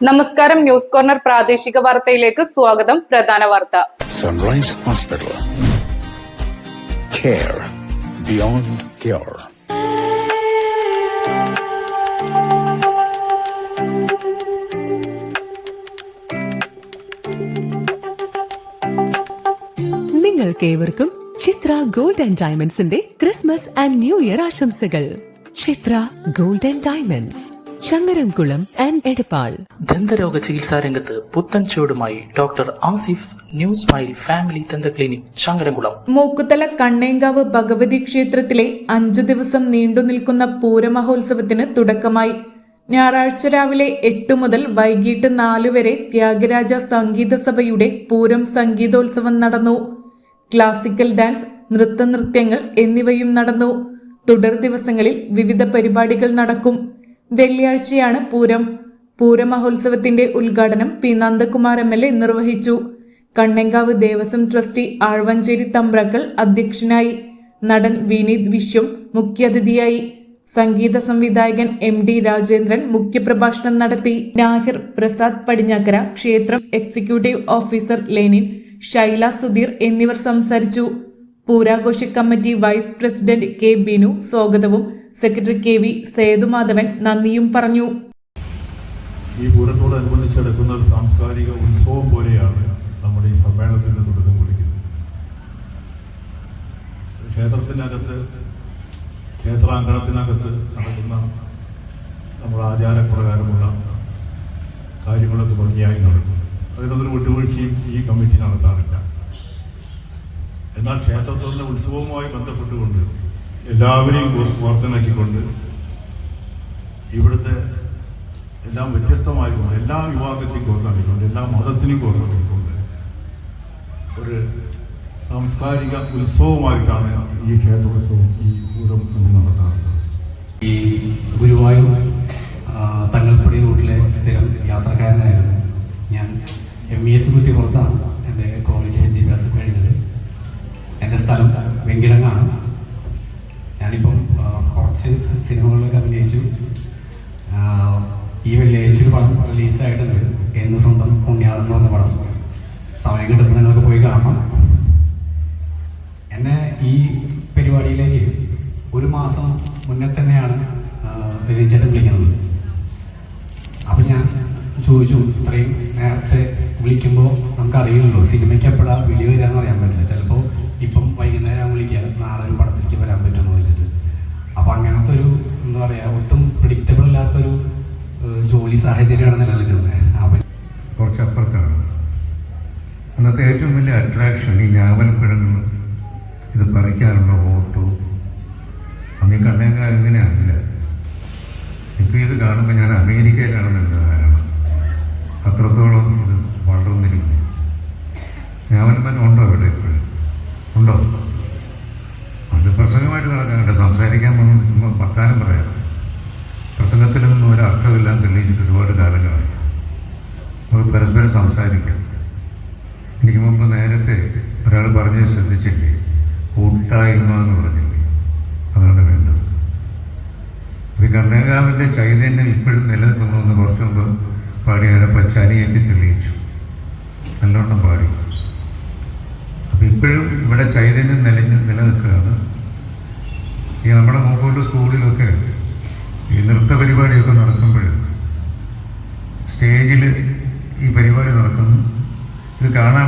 നമസ്കാരം news corner പ്രാദേശിക വാർത്തയിലേക്ക് സ്വാഗതം. പ്രധാന വാർത്ത. Sunrise hospital care beyond care നിങ്ങൾക്കേവർക്കും ചിത്ര ഗോൾഡ് ആൻഡ് ഡയമണ്ട്സിന്റെ ക്രിസ്മസ് ആൻഡ് ന്യൂ ഇയർ ആശംസകൾ. Chitra gold and diamonds Changaramkulam and Edappal. ദന്തരോഗ ചികിത്സാ രംഗത്ത് പുത്തൻ ചുവടുമായി doctor Asif new smile family ദന്ത ക്ലിനിക് ചങ്ങരംകുളം. മൂക്കുതല കണ്ണേങ്കാവ് ഭഗവതി ക്ഷേത്രത്തിലെ അഞ്ചു ദിവസം നീണ്ടു നിൽക്കുന്ന പൂരമഹോത്സവത്തിന് തുടക്കമായി. ഞായറാഴ്ച രാവിലെ എട്ട് മുതൽ വൈകിട്ട് നാല് വരെ ത്യാഗരാജ സംഗീത സഭയുടെ പൂരം സംഗീതോത്സവം നടന്നു. ക്ലാസിക്കൽ ഡാൻസ് നൃത്തനൃത്യങ്ങൾ എന്നിവയും നടന്നു. തുടർ ദിവസങ്ങളിൽ വിവിധ പരിപാടികൾ നടക്കും. വെള്ളിയാഴ്ചയാണ് പൂരം. പൂരമഹോത്സവത്തിന്റെ ഉദ്ഘാടനം P Nandakumar M L A നിർവഹിച്ചു. കണ്ണങ്കാവ് ദേവസ്വം ട്രസ്റ്റി ആഴ്വഞ്ചേരി തമ്പ്രാക്കൾ അധ്യക്ഷനായി. നടൻ വിനീത് വിശ്വം മുഖ്യാതിഥിയായി. സംഗീത സംവിധായകൻ എം ഡി രാജേന്ദ്രൻ മുഖ്യപ്രഭാഷണം നടത്തി. നാഹിർ പ്രസാദ് പടിഞ്ഞാക്കര ക്ഷേത്രം executive officer Lenin Shaila Sudheer എന്നിവർ സംസാരിച്ചു. പൂരാഘോഷ committee vice president K Binu സ്വാഗതവും സെക്രട്ടറി കെ വി സേതുമാധവൻ നന്ദിയും പറഞ്ഞു. ഈ പൂരത്തോടനുബന്ധിച്ച് നടക്കുന്ന ഒരു സാംസ്കാരിക ഉത്സവം പോലെയാണ് നമ്മുടെ ഈ സമ്മേളനത്തിന് തുടക്കം കുറിക്കുന്നത്. ക്ഷേത്രത്തിനകത്ത് ക്ഷേത്രാങ്കണത്തിനകത്ത് നടക്കുന്ന നമ്മുടെ ആചാരപ്രകാരമുള്ള കാര്യങ്ങളൊക്കെ ഭംഗിയായി നടക്കും. അതിനൊരു വിട്ടുവീഴ്ചയും ഈ കമ്മിറ്റി നടത്താറില്ല. എന്നാൽ ക്ഷേത്രത്തിന്റെ ഉത്സവവുമായി ബന്ധപ്പെട്ടുകൊണ്ട് എല്ലാവരെയും കോർത്തിണക്കിക്കൊണ്ട് ഇവിടുത്തെ എല്ലാം വ്യത്യസ്തമായിക്കൊണ്ട് എല്ലാ വിഭാഗത്തെയും കോർത്താക്കിക്കൊണ്ട് എല്ലാ മതത്തിനെയും കോർത്താക്കിക്കൊണ്ട് ഒരു സാംസ്കാരിക ഉത്സവമായിട്ടാണ് ഈ ക്ഷേത്രോത്സവം ഈ പൂരം നമ്മൾ നടത്താറുള്ളത്. ഈ ഗുരുവായൂർ തങ്ങൾപ്പടി റൂട്ടിലെ സ്ഥിരം യാത്രക്കാരനായിരുന്നു ഞാൻ. എം. ഇ. എസ്. കുറ്റി പുറത്താണ് എന്റെ കോളേജ് വിദ്യാഭ്യാസം കഴിഞ്ഞത് എന്റെ സ്ഥലം വെങ്കിടങ്ങാണ്. ഞാനിപ്പം കുറച്ച് സിനിമകളിലൊക്കെ അഭിനയിച്ചു. ഈ വെള്ളിയാഴ്ച ഒരു പടം റിലീസായിട്ടുണ്ട്. എന്ന് സ്വന്തം പുണ്യാദം എന്ന് പറഞ്ഞ പടം. സമയം കിട്ടുമ്പോൾ നിങ്ങളൊക്കെ പോയി കാണണം എന്നെ ഈ പരിപാടിയിലേക്ക് ഒരു മാസം മുന്നേ തന്നെയാണ് രഞ്ജേട്ടൻ വിളിക്കുന്നത്. അപ്പം ഞാൻ ചോദിച്ചു ഇത്രയും നേരത്തെ വിളിക്കുമ്പോൾ നമുക്കറിയില്ലല്ലോ സിനിമയ്ക്ക് എപ്പോഴാണ് വിളി വരിക എന്ന് പറയാൻ പറ്റില്ല. ചിലപ്പോൾ ഇപ്പം വൈകുന്നേരം വിളിക്കുക നാളെ ഒരു ചോദിച്ചിട്ട് അപ്പം അങ്ങനത്തെ ഒരു എന്താ പറയുക ഒട്ടും പ്രിഡിക്റ്റബിൾ അല്ലാത്തൊരു ജോലി സാഹചര്യമാണ് നിലനിൽക്കുന്നത്. അപ്പം കുറച്ചപ്പുറത്താണ്. അന്നത്തെ ഏറ്റവും വലിയ അട്രാക്ഷൻ ഈ ഞാവൽപ്പഴങ്ങൾ ഇത് പറിക്കാനുള്ള ഓട്ടോ. അന്ന് ഈ ഇങ്ങനെയാണില്ല ഇപ്പോൾ ഇത് കാണുമ്പോൾ ഞാൻ അമേരിക്കയിലാണെന്ന് എന്റെ ധാരണ. അത്രത്തോളം ഇത് വളർന്നിരിക്കുന്നു. ഞാവൽപ്പഴം പ്രസംഗത്തിലൊന്നും ഒരു അർത്ഥമില്ലാന്ന് തെളിയിച്ചിട്ട് ഒരുപാട് കാലങ്ങളായി. അവർ പരസ്പരം സംസാരിക്കാം. എനിക്ക് മുമ്പ് നേരത്തെ ഒരാൾ പറഞ്ഞത് ശ്രദ്ധിച്ചില്ലേ? കൂട്ടായ്മ എന്ന് പറഞ്ഞില്ലേ? അതാണ് വേണ്ടത്. ഈ കർണേകാവിന്റെ ചൈതന്യം ഇപ്പോഴും നിലനിൽക്കുന്നു എന്ന് കുറച്ച് മുമ്പ് പാടിയുടെ പച്ചനിയേറ്റി തെളിയിച്ചു. നല്ലോണം പാടി. അപ്പം ഇപ്പോഴും ഇവിടെ ചൈതന്യം നിലഞ്ഞ് നിലനിൽക്കുകയാണ്. ഈ നമ്മുടെ മൂക്കോട്ട് സ്കൂളിലൊക്കെ പരിപാടിയൊക്കെ നടക്കുമ്പോൾ സ്റ്റേജിൽ ഈ പരിപാടി നടക്കുന്നു. ഇത് കാണാൻ